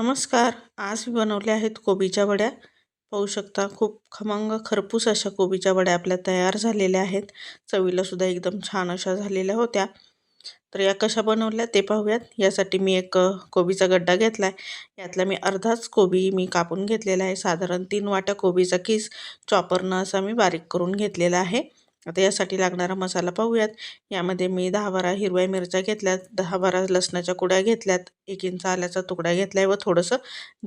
नमस्कार. आज मी बनवल्या आहेत कोबीच्या वड्या. पाहू शकता खूप खमंग खरपूस अशा कोबीच्या वड्या आपल्या तयार झालेल्या आहेत. चवीलासुद्धा एकदम छान अशा झालेल्या होत्या. तर या कशा बनवल्या ते पाहूयात. यासाठी मी एक कोबीचा गड्डा घेतला आहे यातला मी अर्धाच कोबी मी कापून घेतलेला आहे. साधारण तीन वाट्या कोबीचा किस चॉपरनं असा मी बारीक करून घेतलेला आहे. आता यासाठी लागणारा मसाला पाहूयात. यामध्ये मी दहा बारा हिरव्या मिरच्या घेतल्यात दहा बारा लसणाच्या कुड्या घेतल्यात एक इंच आल्याचा तुकडा घेतला आहे व थोडंसं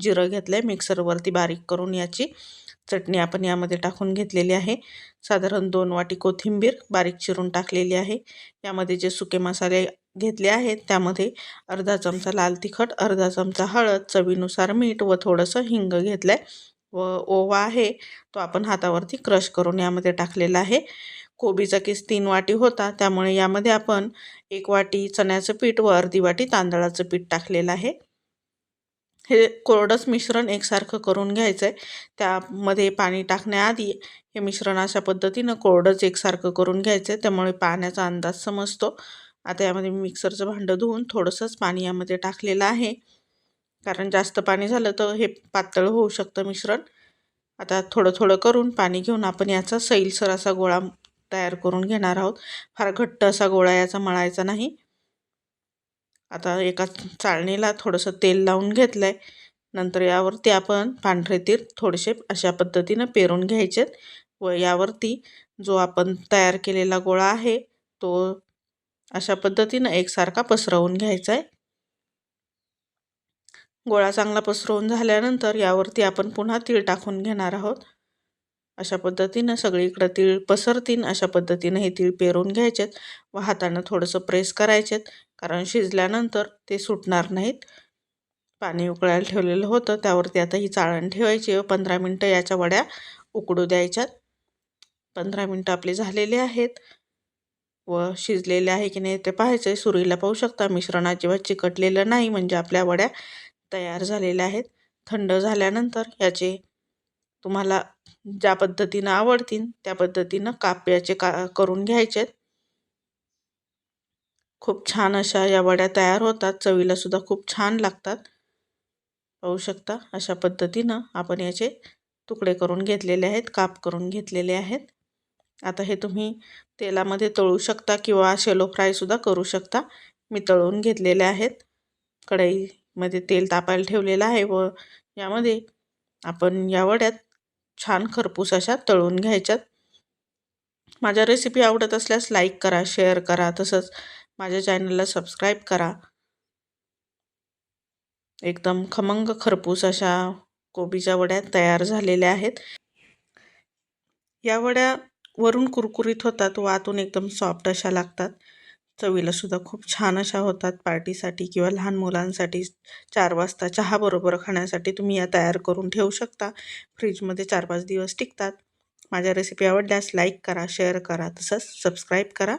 जिरं घेतलं आहे मिक्सरवरती बारीक करून याची चटणी आपण यामध्ये टाकून घेतलेली आहे. साधारण दोन वाटी कोथिंबीर बारीक चिरून टाकलेली आहे. यामध्ये जे सुके मसाले घेतले आहेत त्यामध्ये अर्धा चमचा लाल तिखट अर्धा चमचा हळद चवीनुसार मीठ व थोडंसं हिंग घेतलं आहे व ओवा आहे तो आपण हातावरती क्रश करून यामध्ये टाकलेला आहे. कोबीचा किस तीन वाटी होता त्यामुळे यामध्ये आपण एक वाटी चण्याचं पीठ व अर्धी वाटी तांदळाचं पीठ टाकलेलं आहे. हे कोरडंच मिश्रण एकसारखं करून घ्यायचं आहे त्यामध्ये पाणी टाकण्याआधी हे मिश्रण अशा पद्धतीनं कोरडंच एकसारखं करून घ्यायचं आहे त्यामुळे पाण्याचा अंदाज समजतो. आता यामध्ये मी मिक्सरचं भांडं धुवून थोडंसंच पाणी यामध्ये टाकलेलं आहे. कारण जास्त पाणी झालं तर हे पातळ होऊ शकतं मिश्रण. आता थोडं थोडं करून पाणी घेऊन आपण याचा सैलसर असा गोळा तयार करून घेणार आहोत. फार घट्ट असा गोळा याचा मळायचा नाही. आता एका चाळणीला थोडंसं तेल लावून घेतलं आहे नंतर यावरती आपण पांढरे तीर थोडेसे अशा पद्धतीनं पेरून घ्यायचे. व यावरती जो आपण तयार केलेला गोळा आहे तो अशा पद्धतीनं एकसारखा पसरवून घ्यायचा आहे गोळा चांगला पसरवून झाल्यानंतर यावरती आपण पुन्हा तीळ टाकून घेणार आहोत. अशा पद्धतीनं सगळीकडं तीळ पसरतीन अशा पद्धतीनं हे तीळ पेरून घ्यायचेत व हातानं थोडंसं प्रेस करायचेत कारण शिजल्यानंतर ते सुटणार नाहीत. पाणी उकळायला ठेवलेलं होतं त्यावरती आता ही चाळण ठेवायची व पंधरा मिनटं याच्या वड्या उकडू द्यायच्यात. पंधरा मिनटं आपले झालेले आहेत व शिजलेले आहे की नाही ते पाहायचं आहे. सुरीला पाहू शकता मिश्रण अजिबात चिकटलेलं नाही म्हणजे आपल्या वड्या तयार झालेल्या आहेत. थंड झाल्यानंतर याचे तुम्हाला ज्या पद्धतीनं आवडतील त्या पद्धतीनं काप्याचे का करून घ्यायचे खूप छान अशा या वड्या तयार होतात. चवीलासुद्धा खूप छान लागतात. पाहू शकता अशा पद्धतीनं आपण याचे तुकडे करून घेतलेले आहेत काप करून घेतलेले आहेत. आता हे तुम्ही तेलामध्ये तळू शकता किंवा शेलो फ्रायसुद्धा करू शकता. मी तळून घेतलेले आहेत. कढईमध्ये तेल तापायला ठेवलेलं आहे व यामध्ये आपण या वड्यात छान खरपूस अशा तळून घ्यायच्यात. माझ्या रेसिपी आवडत असल्यास लाईक करा शेअर करा तसंच माझ्या चॅनलला सबस्क्राईब करा. एकदम खमंग खरपूस अशा कोबीच्या वड्या तयार झालेल्या आहेत. या वड्या वरून कुरकुरीत होतात व आतून एकदम सॉफ्ट अशा लागतात. चवीलासुद्धा खूप छान अशा होतात पार्टीसाठी किंवा लहान मुलांसाठी. चार वाजता चहाबरोबर खाण्यासाठी तुम्ही या तयार करून ठेवू शकता. फ्रीजमध्ये चार पाच दिवस टिकतात. माझ्या रेसिपी आवडल्यास लाईक करा शेअर करा तसंच सबस्क्राईब करा.